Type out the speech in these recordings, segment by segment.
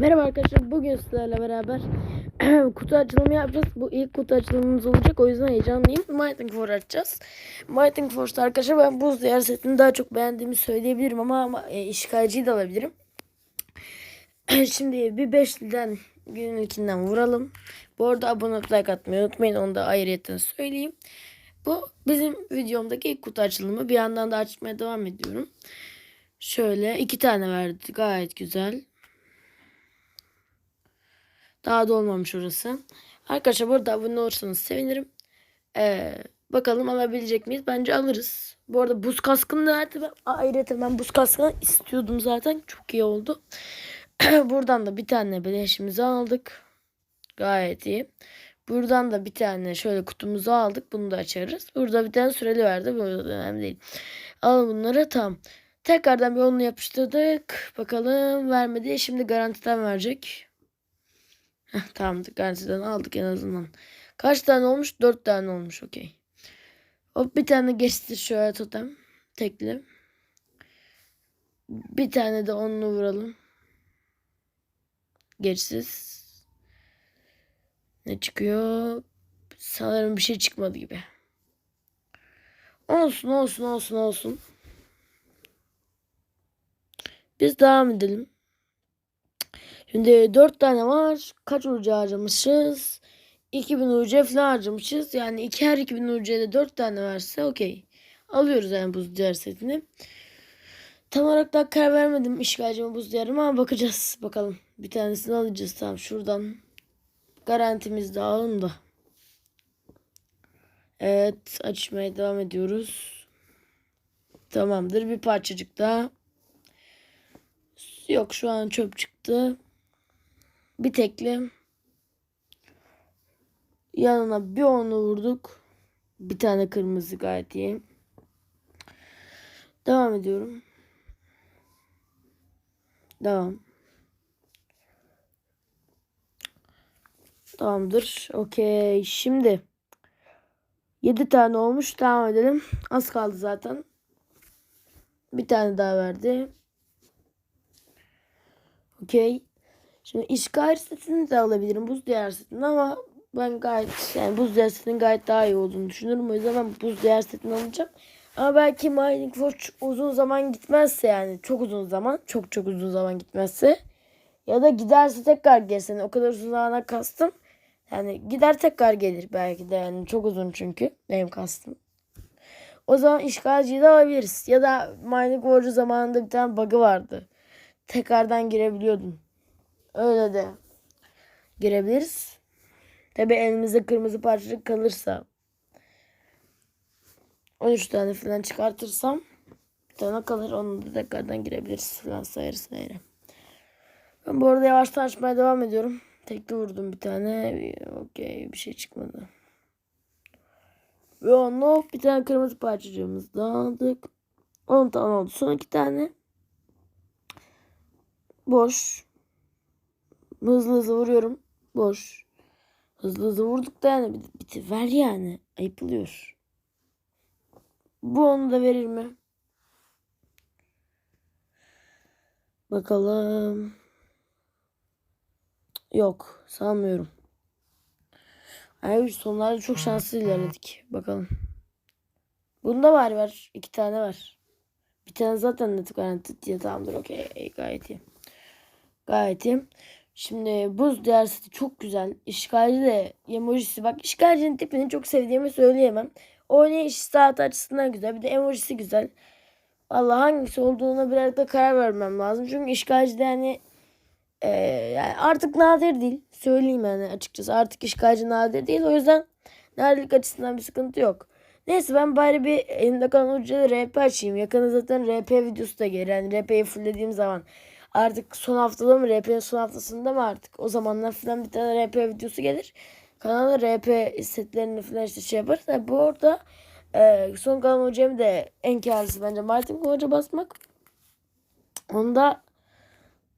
Merhaba arkadaşlar. Bugün sizlerle beraber kutu açılımı yapacağız. Bu ilk kutu açılımımız olacak. O yüzden heyecanlıyım. Mighting Force açacağız. Mighting Force'da arkadaşlar ben buz diyar setini daha çok beğendiğimi söyleyebilirim ama, ama e, işgalciyi de alabilirim. Şimdi bir beşliden günün ilkinden vuralım. Bu arada abone olup like atmayı unutmayın. Onu da ayrıyetten söyleyeyim. Bu bizim videomdaki ilk kutu açılımı. Bir yandan da açmaya devam ediyorum. Şöyle iki tane verdi. Gayet güzel. Daha da olmamış orası. Arkadaşlar burada abone olursanız sevinirim. Ee, bakalım alabilecek miyiz? Bence alırız. Bu arada buz kaskını da. Ben, ayrıca ben buz kaskını istiyordum zaten. Çok iyi oldu. Buradan da bir tane beleşimizi aldık. Gayet iyi. Buradan da bir tane şöyle kutumuzu aldık. Bunu da açarız. Burada bir tane süreli verdi. Bu önemli değil. Al bunları tam. Tekrardan bir onu yapıştırdık. Bakalım vermedi. Şimdi garantiden verecek. Heh, tamam garantiden aldık en azından. Kaç tane olmuş? Dört tane olmuş. Okey. Hop bir tane geçti şöyle totem. Tekli. Bir tane de onunla vuralım. Geçsiz. Ne çıkıyor? Sanırım bir şey çıkmadı gibi. Olsun olsun olsun olsun. Biz devam edelim. Şimdi 4 tane var. Kaç ucu harcamışız? 2000 ucu falan harcamışız. Yani iki her 2000 ucuya da 4 tane verse okey. Alıyoruz yani buz diyar setini. Tam olarak da karar vermedim işgalcime buz diyarıma ama bakacağız. Bakalım. Bir tanesini alacağız. Tamam şuradan. Garantimiz de alın da. Evet açmaya devam ediyoruz. Tamamdır bir parçacık daha. Yok şu an çöp çıktı. Bir tekli. Yanına bir onu vurduk. Bir tane kırmızı gayet iyi. Devam ediyorum. Devam. Tamamdır. Okey. Şimdi 7 tane olmuş. Devam edelim. Az kaldı zaten. Bir tane daha verdi. Okey. Şimdi işgal setini de alabilirim. Buz diyar setini ama ben gayet yani buz diyar setinin gayet daha iyi olduğunu düşünüyorum. O yüzden ben buz diyar setini alacağım. Ama belki Mining Forge uzun zaman gitmezse yani çok uzun zaman çok çok uzun zaman gitmezse ya da giderse tekrar gelsin. O kadar uzun zamana kastım. Yani gider tekrar gelir belki de yani çok uzun çünkü benim kastım. O zaman işgalciyi de alabiliriz. Ya da Mining Forge zamanında bir tane bug'ı vardı. Tekrardan girebiliyordun. Öyle de girebiliriz. Tabi elimizde kırmızı parçacık kalırsa 13 tane falan çıkartırsam bir tane kalır. Onu da tekrardan girebiliriz falan sayarız sayarı. Ben bu arada yavaştan açmaya devam ediyorum. Tekli vurdum bir tane. Okey bir şey çıkmadı. Ve onu bir tane kırmızı parçacığımız da aldık. 10 tane oldu. Son iki tane. Boş. Hızlı hızlı vuruyorum. Boş. Hızlı hızlı vurduk da yani biti ver yani. Ayıpılıyor. Bu onu da verir mi? Bakalım. Yok. Sanmıyorum. Ay sonlarda çok şanslı ilerledik. Bakalım. Bunda var var. iki tane var. Bir tane zaten net garanti diye tamamdır. Okey. Gayet iyi. Gayet iyi. Şimdi buz diyar seti çok güzel. İşgalci de emojisi. Bak işgalcinin tipini çok sevdiğimi söyleyemem. Oynayış saat açısından güzel. Bir de emojisi güzel. Allah hangisi olduğuna biraz da karar vermem lazım. Çünkü işgalci de yani, e, yani artık nadir değil. Söyleyeyim yani açıkçası. Artık işgalci nadir değil. O yüzden nadirlik açısından bir sıkıntı yok. Neyse ben bari bir elimde kalan ucuyla RP açayım. Yakında zaten RP videosu da gelir. Yani RP'yi fulllediğim zaman artık son haftada mı RP'nin son haftasında mı artık o zamanlar falan bir tane RP videosu gelir. Kanalda RP setlerini falan işte şey yaparız. Yani bu arada e, son kalan hocam da en karlısı bence Martin Hoca basmak. Onu da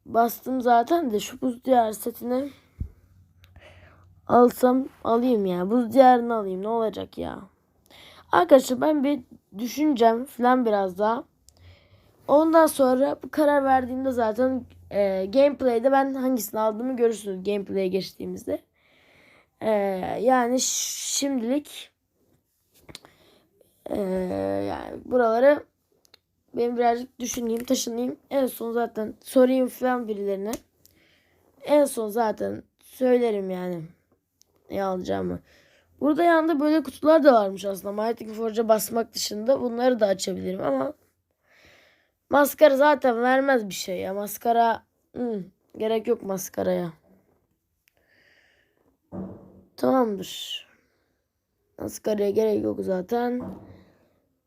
bastım zaten de şu buz diyar setini alsam alayım ya. Buz diyarını alayım ne olacak ya. Arkadaşlar ben bir düşüneceğim falan biraz daha. Ondan sonra bu karar verdiğimde zaten e, gameplay'de ben hangisini aldığımı görürsünüz gameplay'e geçtiğimizde. E, yani şimdilik e, yani buraları ben birazcık düşüneyim, taşınayım. En son zaten sorayım falan birilerine. En son zaten söylerim yani ne alacağımı. Burada yanında böyle kutular da varmış aslında. Mighty Forge'a basmak dışında bunları da açabilirim ama maskara zaten vermez bir şey ya. Maskara hmm, gerek yok maskaraya. Tamamdır. Maskaraya gerek yok zaten.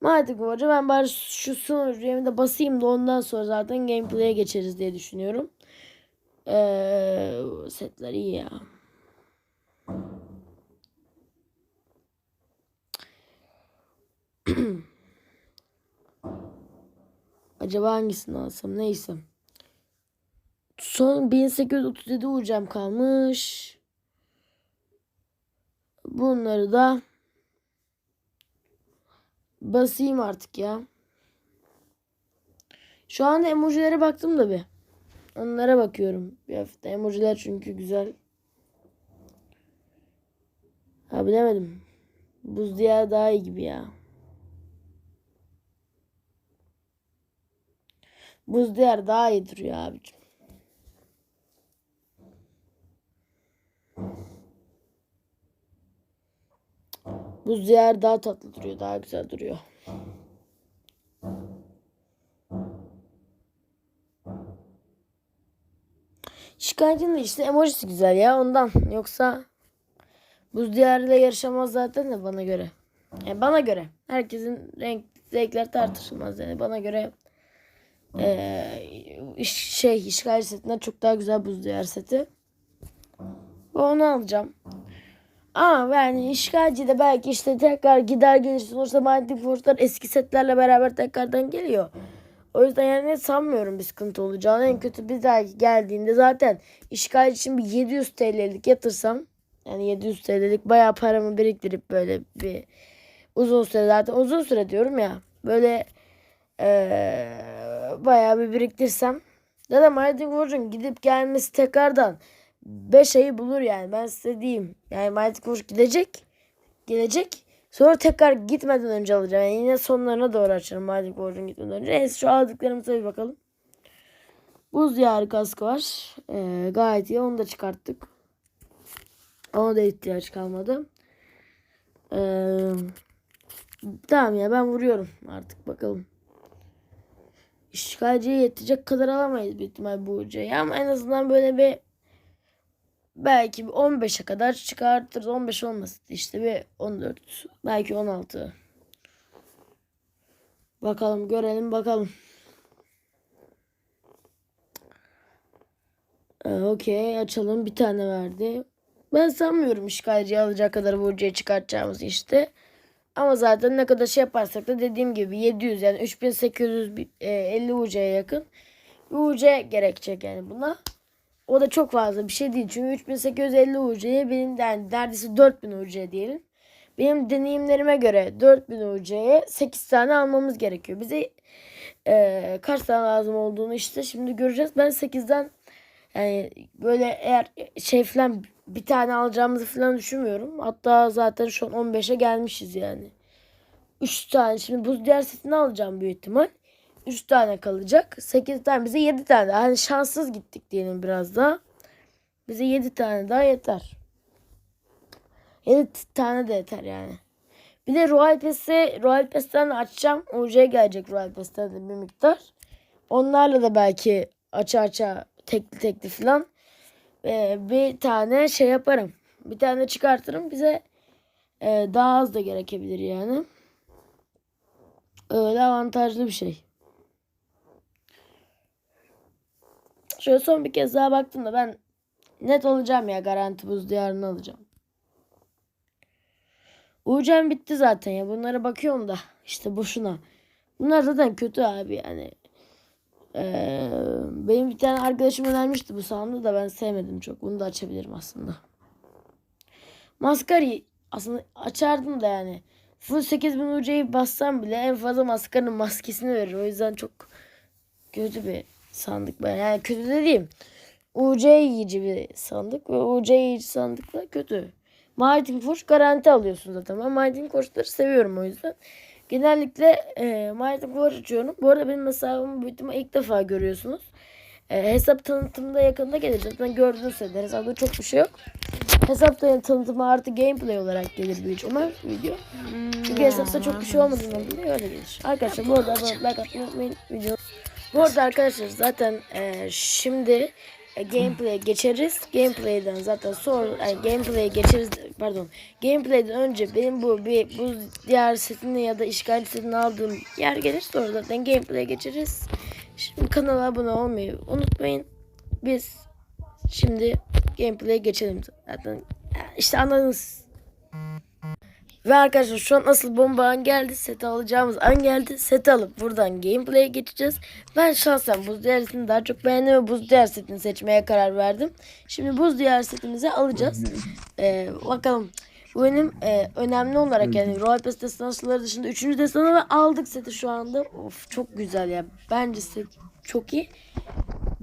Mighty Forge'a ben bari şu sunucuya da basayım da ondan sonra zaten gameplay'e geçeriz diye düşünüyorum. Ee, setler iyi ya. Acaba hangisini alsam neyse. Son 1837 ucam kalmış. Bunları da basayım artık ya. Şu anda emojilere baktım da bir. Onlara bakıyorum. Bir hafta emojiler çünkü güzel. Ha bilemedim. Buz diyarı daha iyi gibi ya. Buz diyar daha iyi duruyor abicim. Buz diyar daha tatlı duruyor. Daha güzel duruyor. Şikayetin de işte emojisi güzel ya ondan. Yoksa buz diyarıyla yarışamaz zaten de bana göre. Yani bana göre. Herkesin renk zevkler tartışılmaz yani. Bana göre ee, iş- şey işgal setinden çok daha güzel buz diyar seti. Onu alacağım. Ama yani işgalci de belki işte tekrar gider gelir. Sonuçta Mighty Force'lar eski setlerle beraber tekrardan geliyor. O yüzden yani sanmıyorum bir sıkıntı olacağını. En kötü bir daha geldiğinde zaten işgalci için bir 700 TL'lik yatırsam yani 700 TL'lik bayağı paramı biriktirip böyle bir uzun süre zaten uzun süre diyorum ya böyle eee bayağı bir biriktirsem zaten Mighty Force'un gidip gelmesi tekrardan 5 ayı bulur yani ben size diyeyim. Yani Mighty Force gidecek gelecek sonra tekrar gitmeden önce alacağım. Yani yine sonlarına doğru açarım Mighty Force'un gitmeden önce. Neyse şu aldıklarımıza bir bakalım. Buz diyarı kaskı var. Ee, gayet iyi. Onu da çıkarttık. Ona da ihtiyaç kalmadı. Ee, tamam ya ben vuruyorum artık bakalım. İşgalciye yetecek kadar alamayız büyük ihtimal bu ucayı ama en azından böyle bir belki bir 15'e kadar çıkartırız. 15 olmasın işte bir 14 belki 16. Bakalım görelim bakalım. Ee, Okey açalım bir tane verdi. Ben sanmıyorum işgalciyi alacak kadar bu ucuya çıkartacağımız işte. Ama zaten ne kadar şey yaparsak da dediğim gibi 700 yani 3850 UC'ye yakın UC gerekecek yani buna. O da çok fazla bir şey değil. Çünkü 3850 UC'ye benim yani neredeyse 4000 UC diyelim. Benim deneyimlerime göre 4000 UC'ye 8 tane almamız gerekiyor. Bize e, kaç tane lazım olduğunu işte şimdi göreceğiz. Ben 8'den yani böyle eğer şey falan bir tane alacağımızı falan düşünmüyorum. Hatta zaten şu an 15'e gelmişiz yani. 3 tane şimdi buz diğer setini alacağım büyük ihtimal. 3 tane kalacak. 8 tane bize 7 tane. Hani şanssız gittik diyelim biraz daha. Bize 7 tane daha yeter. 7 tane de yeter yani. Bir de Royal Pass'i Royal Pass'ten açacağım. UC'ye gelecek Royal Pass'ten de bir miktar. Onlarla da belki aça aça tekli tekli falan ee, bir tane şey yaparım. Bir tane çıkartırım. Bize e, daha az da gerekebilir yani. Öyle avantajlı bir şey. Şöyle son bir kez daha baktım da ben net olacağım ya garanti buz diyarını alacağım. UC'm bitti zaten ya. Bunlara bakıyorum da işte boşuna. Bunlar zaten kötü abi yani. Ee, benim bir tane arkadaşım önermişti bu sandığı da ben sevmedim çok. Bunu da açabilirim aslında. Maskari aslında açardım da yani. Full 8000 UC'yi bassam bile en fazla maskarın maskesini verir. O yüzden çok kötü bir sandık. Ben yani kötü de diyeyim. UC yiyici bir sandık ve UC yiyici sandıkla kötü. Mighty Force garanti alıyorsun zaten. Ben Mighty Force'ları seviyorum o yüzden. Genellikle e, Mighty açıyorum. Bu arada benim hesabımı büyük ihtimalle ilk defa görüyorsunuz. E, hesap tanıtımda yakında gelir. Zaten gördüğünüz üzere hesapta çok bir şey yok. Hesap tanıtımı artı gameplay olarak gelir büyük ihtimal video. Çünkü hesapta çok bir şey olmadığından dolayı öyle gelir. Arkadaşlar bu arada abone like unutmayın. Video. Bu arada arkadaşlar zaten e, şimdi gameplay'e geçeriz. Gameplay'den zaten sonra yani gameplay'e geçeriz pardon. Gameplay'den önce benim bu bir bu diğer setini ya da işgal setini aldığım yer gelir. Sonra zaten gameplay'e geçeriz. Şimdi kanala abone olmayı unutmayın. Biz şimdi gameplay'e geçelim zaten. İşte anladınız. Ve arkadaşlar şu an asıl bomba an geldi. Seti alacağımız an geldi. Seti alıp buradan gameplay'e geçeceğiz. Ben şahsen buz diyar setini daha çok beğendim ve buz diyar setini seçmeye karar verdim. Şimdi buz diyar setimizi alacağız. Ee, bakalım. Bu benim e, önemli olarak yani Royal Pass destansları dışında 3. destanı ve aldık seti şu anda. Of çok güzel ya. Bence set çok iyi.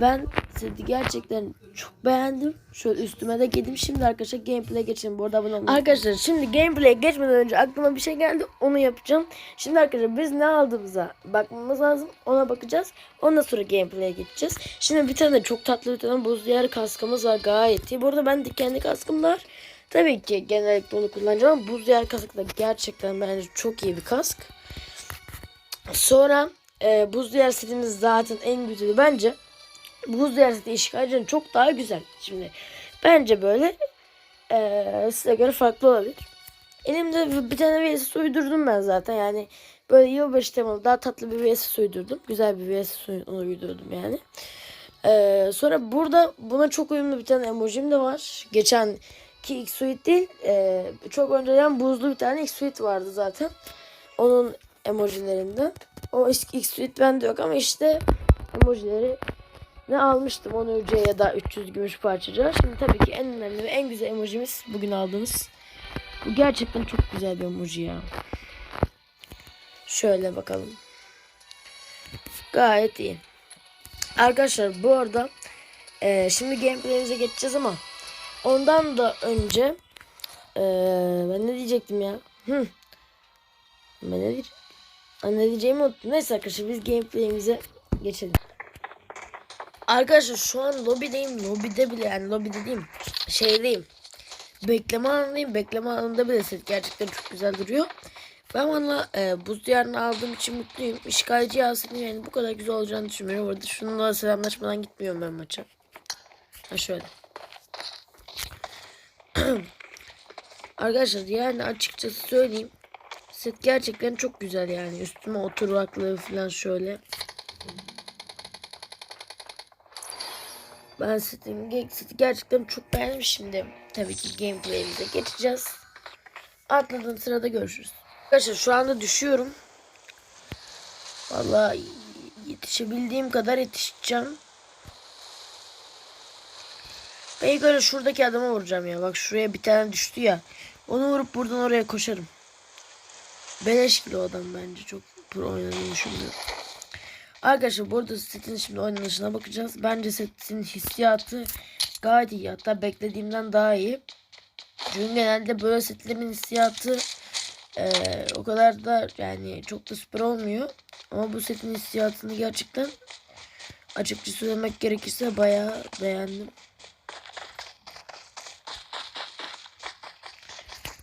Ben seti gerçekten çok beğendim. Şöyle üstüme de giydim. Şimdi arkadaşlar gameplay geçelim. Bu arada abone olun. Arkadaşlar şimdi gameplay geçmeden önce aklıma bir şey geldi. Onu yapacağım. Şimdi arkadaşlar biz ne aldığımıza bakmamız lazım. Ona bakacağız. Ondan sonra gameplay'e geçeceğiz. Şimdi bir tane çok tatlı bir tane buz diyar kaskımız var. Gayet iyi. Bu arada ben de kendi kaskım var. Tabii ki genellikle onu kullanacağım ama buz diyar kask da gerçekten bence çok iyi bir kask. Sonra e, buz diyar setimiz zaten en güzeli bence. Buz seti işgalcinin çok daha güzel. Şimdi bence böyle e, size göre farklı olabilir. Elimde bir tane VSS uydurdum ben zaten yani böyle yılbaşı temalı daha tatlı bir VSS uydurdum. Güzel bir VSS uydurdum yani. Ee, sonra burada buna çok uyumlu bir tane emojim de var. Geçen ki X-Suite değil. e, çok önceden buzlu bir tane X-Suite vardı zaten. Onun emojilerinden. O X-Suite bende yok ama işte emojileri ne almıştım 10 UC ya da 300 gümüş parçacığa. Şimdi tabii ki en önemli ve en güzel emojimiz bugün aldığımız. Bu gerçekten çok güzel bir emoji ya. Şöyle bakalım. Gayet iyi. Arkadaşlar bu arada e, şimdi gameplay'imize geçeceğiz ama ondan da önce e, ben ne diyecektim ya? Hı. Ben ne diyeceğim? Ne diyeceğimi unuttum. Neyse arkadaşlar biz gameplay'imize geçelim. Arkadaşlar şu an lobideyim. Lobide bile yani lobide diyeyim. Şeydeyim. Bekleme anındayım. Bekleme anında bile set gerçekten çok güzel duruyor. Ben valla e, buz diyarını aldığım için mutluyum. İşgalci Yasin'in yani bu kadar güzel olacağını düşünmüyorum. Orada şununla selamlaşmadan gitmiyorum ben maça. Ha şöyle. Arkadaşlar yani açıkçası söyleyeyim. Set gerçekten çok güzel yani. Üstüme oturaklığı falan şöyle. Ben setin, seti gerçekten çok beğendim şimdi. Tabii ki gameplay'imize geçeceğiz. Atladığım sırada görüşürüz. Arkadaşlar şu anda düşüyorum. Vallahi yetişebildiğim kadar yetişeceğim. Ben ilk şuradaki adama vuracağım ya. Bak şuraya bir tane düştü ya. Onu vurup buradan oraya koşarım. Beleş gibi o adam bence. Çok pro oynadığını düşünmüyorum. Arkadaşlar burada setin şimdi oynanışına bakacağız. Bence setin hissiyatı gayet iyi. Hatta beklediğimden daha iyi. Çünkü genelde böyle setlerin hissiyatı ee, o kadar da yani çok da süper olmuyor. Ama bu setin hissiyatını gerçekten açıkça söylemek gerekirse bayağı beğendim.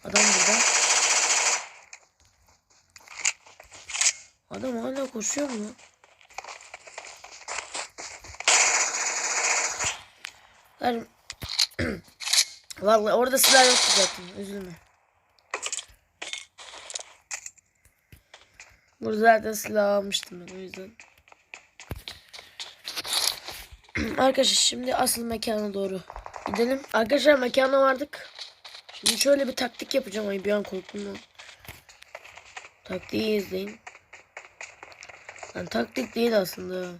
Adam burada. Adam hala koşuyor mu? Yani Vallahi orada silah yoktu zaten. Üzülme. Burada zaten silah almıştım ben o yüzden. Arkadaşlar şimdi asıl mekana doğru gidelim. Arkadaşlar mekana vardık. Şimdi şöyle bir taktik yapacağım. Ay bir an korktum lan. Taktiği izleyin. Yani taktik değil aslında.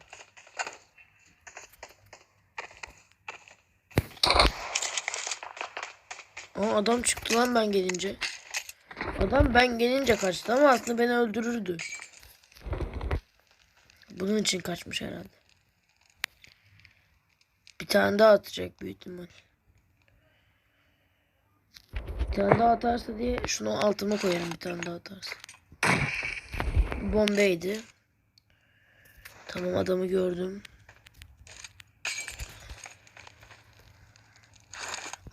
Aa, adam çıktı lan ben gelince. Adam ben gelince kaçtı ama aslında beni öldürürdü. Bunun için kaçmış herhalde. tane daha atacak büyük ihtimal. Bir tane daha atarsa diye şunu altıma koyarım bir tane daha atarsa. Bombeydi. Tamam adamı gördüm.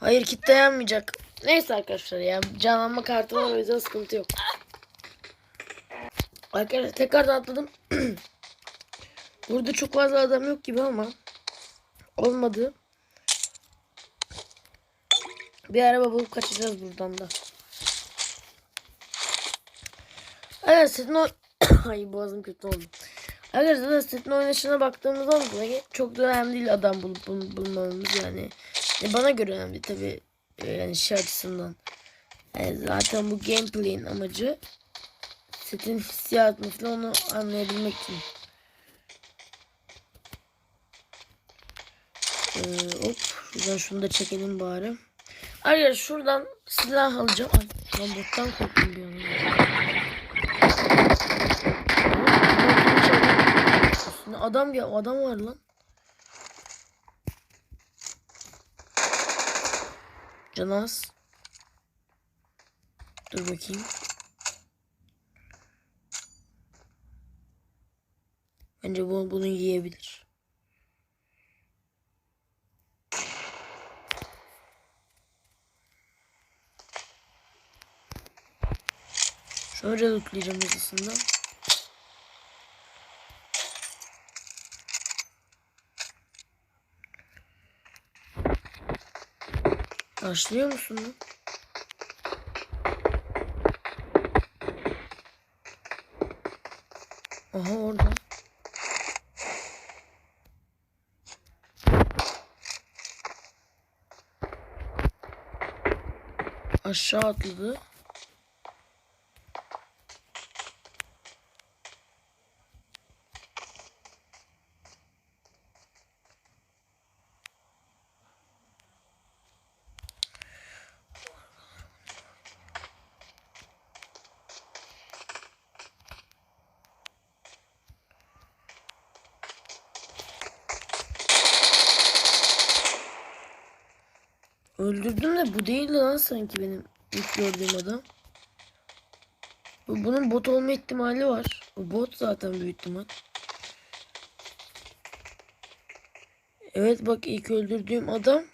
Hayır kit dayanmayacak. Neyse arkadaşlar ya canlanma kartı var o yüzden sıkıntı yok. Arkadaşlar tekrardan atladım. Burada çok fazla adam yok gibi ama olmadı. Bir araba bulup kaçacağız buradan da. Evet setin o... Ay boğazım kötü oldu. Arkadaşlar da setin oynayışına baktığımızda da çok da önemli değil adam bulup bul bulmamız yani. E, bana göre önemli tabi yani şey açısından. Yani zaten bu gameplay'in amacı setin hissiyatını falan onu anlayabilmek için. Ee, hop şuradan şunu da çekelim bari. Arkadaşlar şuradan silah alacağım. Ay, bottan korktum bir an. Adam ya adam var lan. Canaz. Dur bakayım. Bence bu bunu yiyebilir. Şöyle lootlayacağım hızlısından. Başlıyor musun? Aha orada. Aşağı atladı. Öldürdüm de bu değildi lan sanki benim ilk gördüğüm adam. Bu- Bunun bot olma ihtimali var. Bu bot zaten büyük ihtimal. Evet bak ilk öldürdüğüm adam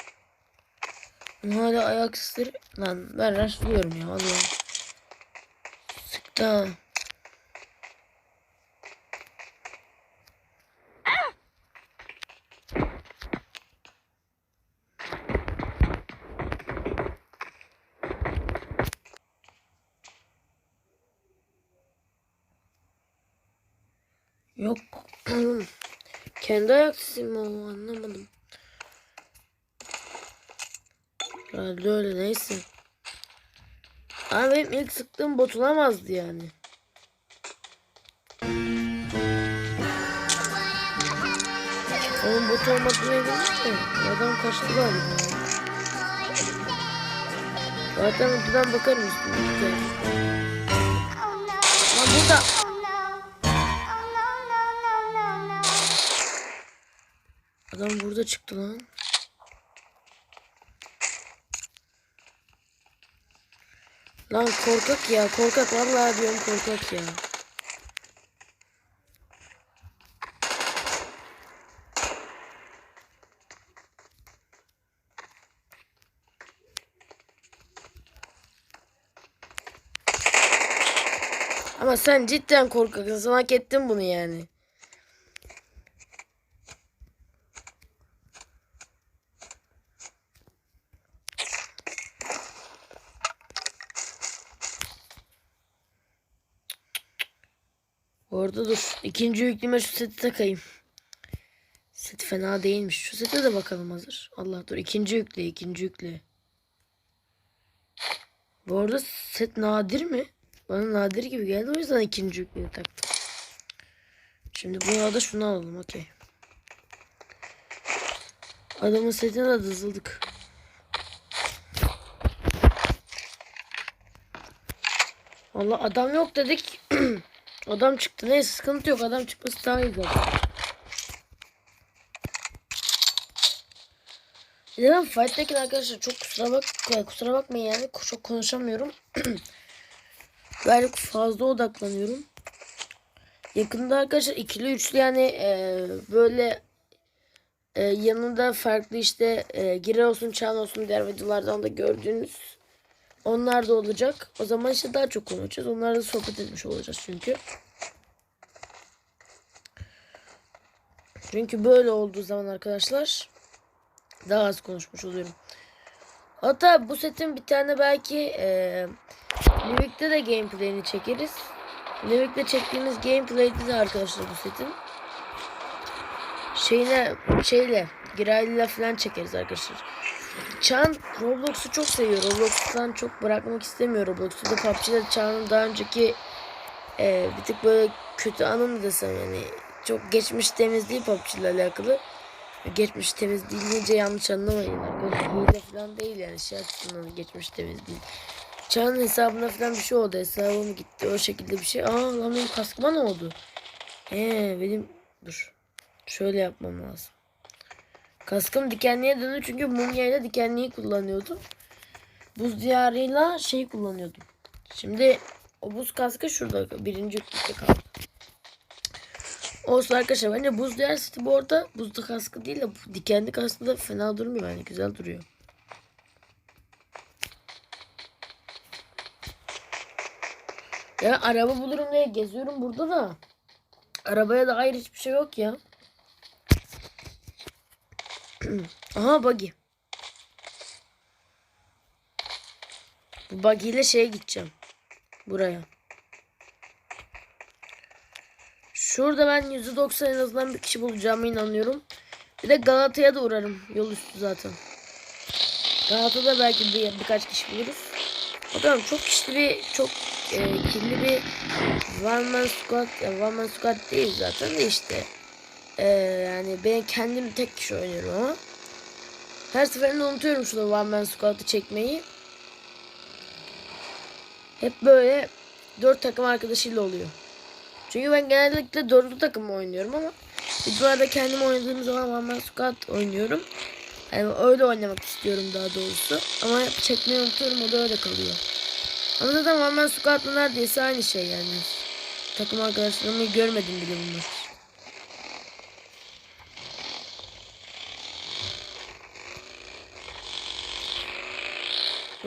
hala ayak sesleri lan ben rastlıyorum ya vallahi. Sıktı ha. Yok. Kendi ayak sesi mi o anlamadım. Herhalde öyle neyse. Ama benim ilk sıktığım bot olamazdı yani. Onun bot olmadığını eminim de adam kaçtı galiba. Zaten önceden bakarım üstüne. Lan burada. Adam burada çıktı lan. Lan korkak ya korkak vallahi diyorum korkak ya. Ama sen cidden korkaksın. Sen hak ettin bunu yani. Orada dur. İkinci yükleme şu seti takayım. Set fena değilmiş. Şu sete de bakalım hazır. Allah dur. ikinci yükle. ikinci yükle. Bu arada set nadir mi? Bana nadir gibi geldi. O yüzden ikinci yükleyi taktım. Şimdi buna da şunu alalım. Okey. Adamın setine de dızıldık. Valla adam yok dedik. adam çıktı. Neyse sıkıntı yok. Adam çıkması daha iyi zaten. Bir de arkadaşlar çok kusura bak kusura bakmayın yani çok konuşamıyorum. Gayet fazla odaklanıyorum. Yakında arkadaşlar ikili üçlü yani e, böyle e, yanında farklı işte e, gire olsun çan olsun diğer videolardan da gördüğünüz onlar da olacak. O zaman işte daha çok konuşacağız. Onlarla sohbet etmiş olacağız çünkü. Çünkü böyle olduğu zaman arkadaşlar daha az konuşmuş oluyorum. Hatta bu setin bir tane belki e, Livik'te de gameplay'ini çekeriz. Livik'te çektiğimiz gameplay'de de arkadaşlar bu setin. Şeyine şeyle Giraylı'yla falan çekeriz arkadaşlar. Çağan Roblox'u çok seviyor. Roblox'tan çok bırakmak istemiyor Roblox'u da PUBG'de Çağan'ın daha önceki e, bir tık böyle kötü anı desem yani çok geçmiş temizliği PUBG ile alakalı. Geçmiş temiz deyince yanlış anlamayın arkadaşlar. Hile falan değil yani şey açısından geçmiş temiz değil. Çağın hesabına falan bir şey oldu. Hesabım gitti o şekilde bir şey. Aa lan benim kaskıma ne oldu? He benim dur. Şöyle yapmam lazım. Kaskım dikenliğe döndü çünkü mumyayla dikenliği kullanıyordum. Buz diyarıyla şey kullanıyordum. Şimdi o buz kaskı şurada birinci yüklükte kaldı. Olsun arkadaşlar bence buz diyar seti bu arada buzlu kaskı değil de dikenli kaskı da fena durmuyor yani güzel duruyor. Ya araba bulurum diye geziyorum burada da. Arabaya dair hiçbir şey yok ya. Aha buggy. Bu buggy ile şeye gideceğim. Buraya. Şurada ben %90 en azından bir kişi bulacağıma inanıyorum. Bir de Galata'ya da uğrarım. Yol üstü zaten. Galata'da belki bir, birkaç kişi buluruz. Bakalım çok kişili bir çok e, kirli bir one man squad ya one man squad değil zaten de işte. E, yani ben kendim tek kişi oynuyorum ama. Her seferinde unutuyorum şurada one man squad'ı çekmeyi. Hep böyle dört takım arkadaşıyla oluyor. Çünkü ben genellikle dördü takım oynuyorum ama videolarda kendim oynadığım zaman one man squad oynuyorum. Yani öyle oynamak istiyorum daha doğrusu. Ama çekmeyi unutuyorum o da öyle kalıyor. Ama zaten One Man Squad'la neredeyse aynı şey yani. Takım arkadaşlarımı görmedim bile bunlar.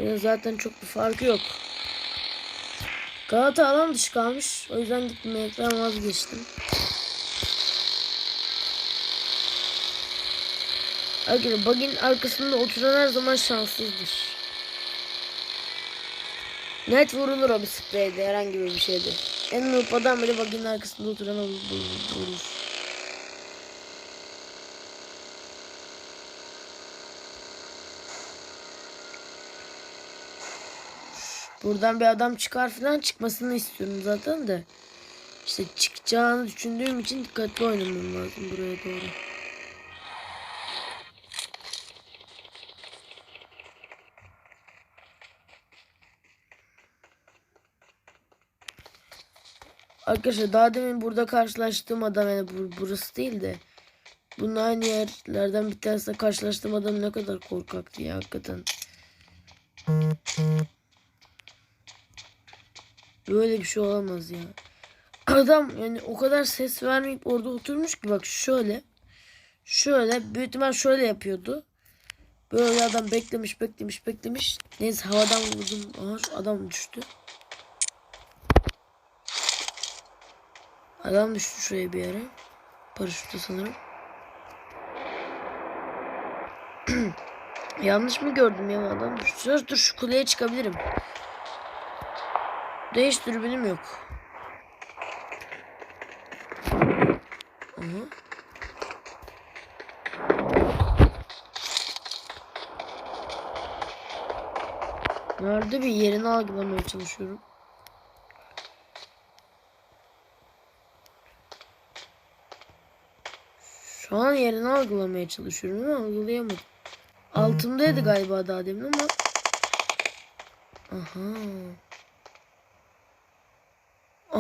Böyle zaten çok bir farkı yok. Galata alan dışı kalmış. O yüzden gitmekten vazgeçtim. Arkadaşlar bug'in arkasında oturan her zaman şanssızdır. Net vurulur o spreyde herhangi bir şeyde. En adam bile bug'in arkasında oturan olur, Buradan bir adam çıkar falan çıkmasını istiyorum zaten de. İşte çıkacağını düşündüğüm için dikkatli oynamam lazım buraya doğru. Arkadaşlar daha demin burada karşılaştığım adam yani bur burası değil de bunun aynı yerlerden bir tanesinde karşılaştığım adam ne kadar korkaktı ya hakikaten. Böyle bir şey olamaz ya. Adam yani o kadar ses vermeyip orada oturmuş ki bak şöyle. Şöyle büyük ihtimal şöyle yapıyordu. Böyle adam beklemiş beklemiş beklemiş. Neyse havadan vurdum. Aha şu adam düştü. Adam düştü şuraya bir yere. Paraşütte sanırım. Yanlış mı gördüm ya adam düştü. Dur şu kuleye çıkabilirim. Değiş dürbünüm yok. Aha. Nerede bir yerini algılamaya çalışıyorum. Şu an yerini algılamaya çalışıyorum ama algılayamadım. Altımdaydı galiba daha demin ama. Aha.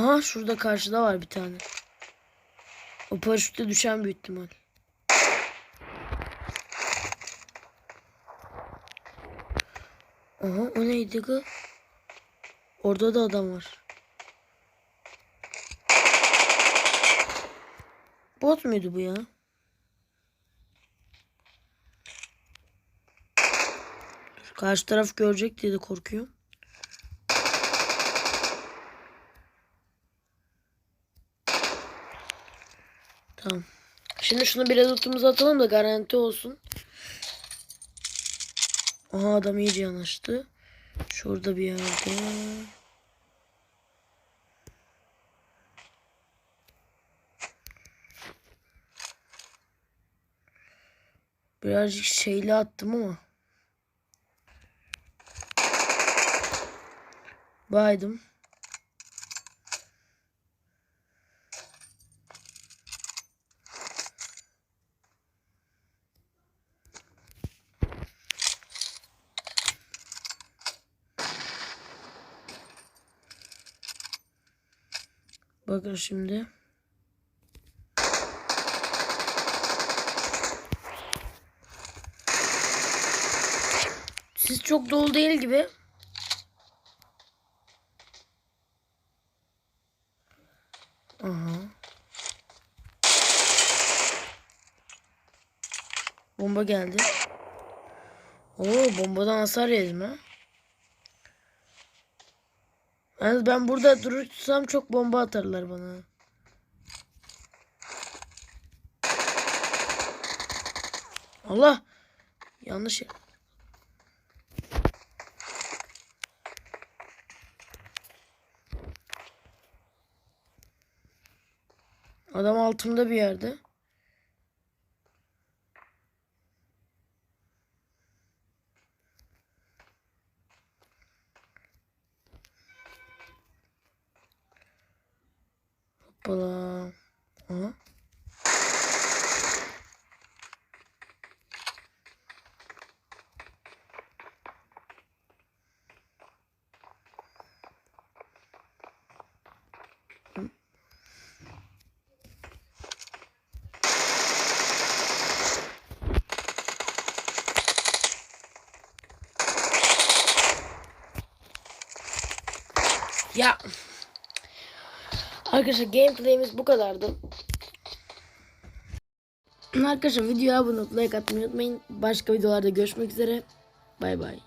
Aha şurada karşıda var bir tane. O paraşütle düşen büyük ihtimal. Aha o neydi kız? Orada da adam var. Bot muydu bu ya? Karşı taraf görecek diye de korkuyorum. Tamam. Şimdi şunu biraz otumuza atalım da garanti olsun. Aha adam iyice yanaştı. Şurada bir yerde. Birazcık şeyli attım ama. Baydım. Bakın şimdi. Siz çok dolu değil gibi. Aha. Bomba geldi. Oo bombadan hasar yedim ha. Yalnız ben burada durursam çok bomba atarlar bana. Allah. Yanlış. Adam altımda bir yerde. Hoppala. Aha. Ya. Arkadaşlar gameplay'imiz bu kadardı. Arkadaşlar videoya abone olup like atmayı unutmayın. Başka videolarda görüşmek üzere. Bay bay.